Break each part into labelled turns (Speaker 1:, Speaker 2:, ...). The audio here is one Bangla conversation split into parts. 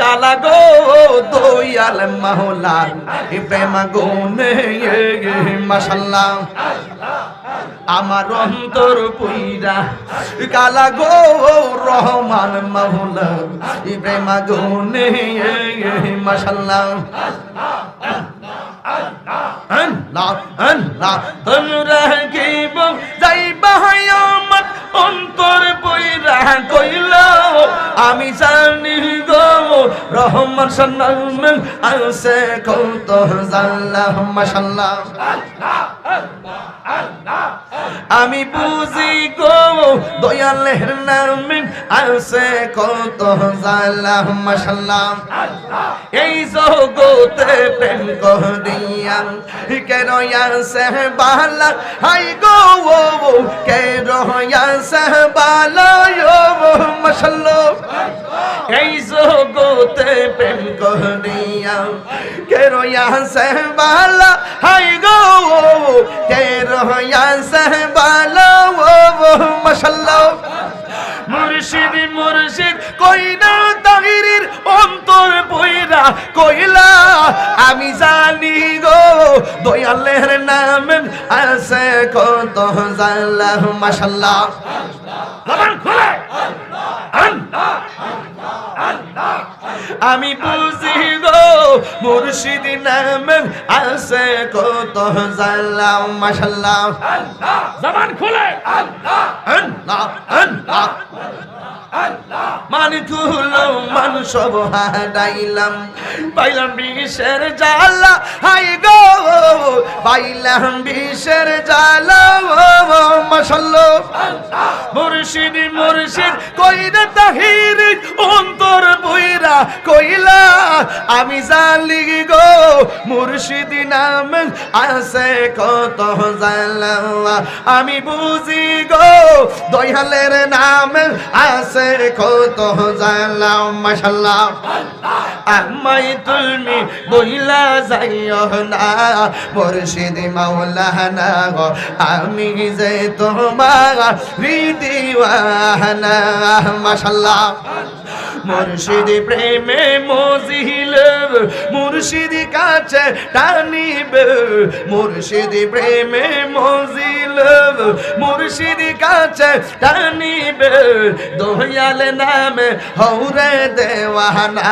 Speaker 1: কালা গো দয়াল মাওলা, এ প্রেম গুনে মাশাল্লাহ। আমার অন্তর পইরা, কালা গো রহমান মাওলা, এ প্রেম আল্লাহ আল্লাহ তোমরা কি যাইবা অন্তর পইরা কইল আমি জানি গো, রহমান সান্নাম আছে কত জাল্লাহ মাশাল্লাহ আমি বুঝি গো, দয়ালের নামে আছে কত জাল্লাহ মাশাল্লাহ এই জগতে প্রেম করিয়া কেন আছে বালা? হাই গো কেন আছে বালা? মশাল্লো এই জগতে প্রেম করিয়া কেন আছে বালা হাই গো কেন আছে বালা মশাল্লো মুর্শিদ মুর্শিদ কইনা তাহিরির অন্তর বইরা কইলা আমি জানি গো দয়ালের নাম আছে কত জাল্লা মাশাল্লাহ জবান আমি বুঝি গো মুর্শিদ নামে আছে কত জাল্লা মাশাল্লাহ। জবান খুলে। আল্লাহ। আল্লাহ আল্লাহ। তুলো মান সব হারাইলাম। পাইলাম বিশের জাল্লা হাই গো! পাইলাম বিষের জালা মশাল্লো মুর্শিদ মুর্শিদ, কইরা তাহির, অন্তর বইরা কইলা, আমি জালি গো, মুর্শিদ নাম আছে কত জালা আমি বুঝি গো, দয়ালের নাম আছে কত জালাম মাশাল্লাহ। আমাই তুমি বইলা যাইও না মুর্শিদ মাওলানা গো আমি যে তোমার হৃদিওয়ানা মাশাল্লাহ। মুর্শিদ প্রেমে মজিল মুর্শিদ কাছে টানিব, মুর্শিদ প্রেমে মজিল মুর্শিদ কাছে টানিব। দয়াল নামে হৌরে দেওয়ানা,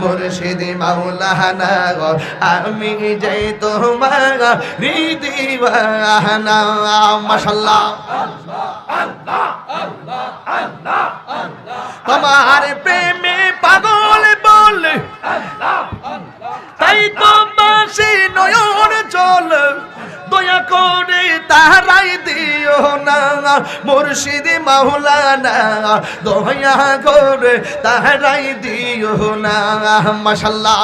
Speaker 1: মুর্শিদ মাওলানা গো, আমি যে তোমার হৃদিওয়ানা মাশাল্লাহ। তোমার প্রেমে পাগল বলে। তাই তো বাসি নয়ন জল। দয়া করে তাহারাই দিও না। মুর্শিদি মাওলানা, দয়া করে তাহারাই দিও না। মাশাল্লাহ।